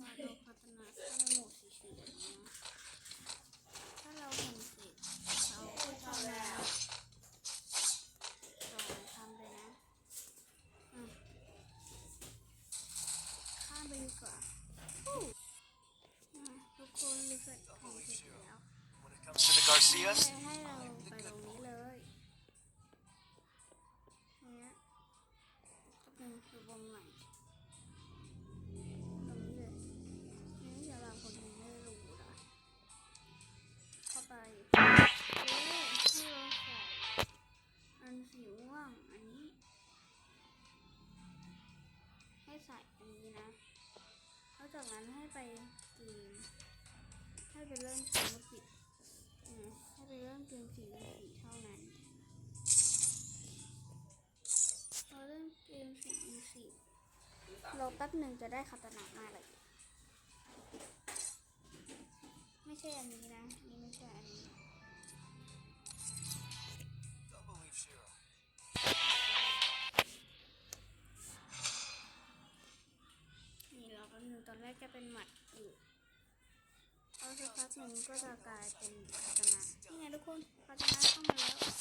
มาดูพัฒนาในโหมดสีเขียวนะถ้าเราเห็นสีเขาก็จะแล้วลองทำเลยนะข้ามไปดีกว่าทุกคนรีเฟรชของเสร็จแล้ว When it comes to the Garcias, ให้เรา ให้ใส่อันนี้นะ แล้วจากนั้นให้ไปเกมให้ไปเริ่มเกมปิดอืมให้ไปเริ่มเกมสีสีเท่านั้นพอเริ่มเกมสีสีรอแป๊บหนึ่งจะได้คาตานะมาเลย ไม่ใช่อันนี้นะนี่ไม่ใช่อันนี้ บหนึ่งตอนแรกจะเป็นหมัดอยู่พอสักพักหนึ่งก็จะกลายเป็นคาตานานี่ไงทุกคนคาตานาเข้ามาแล้ว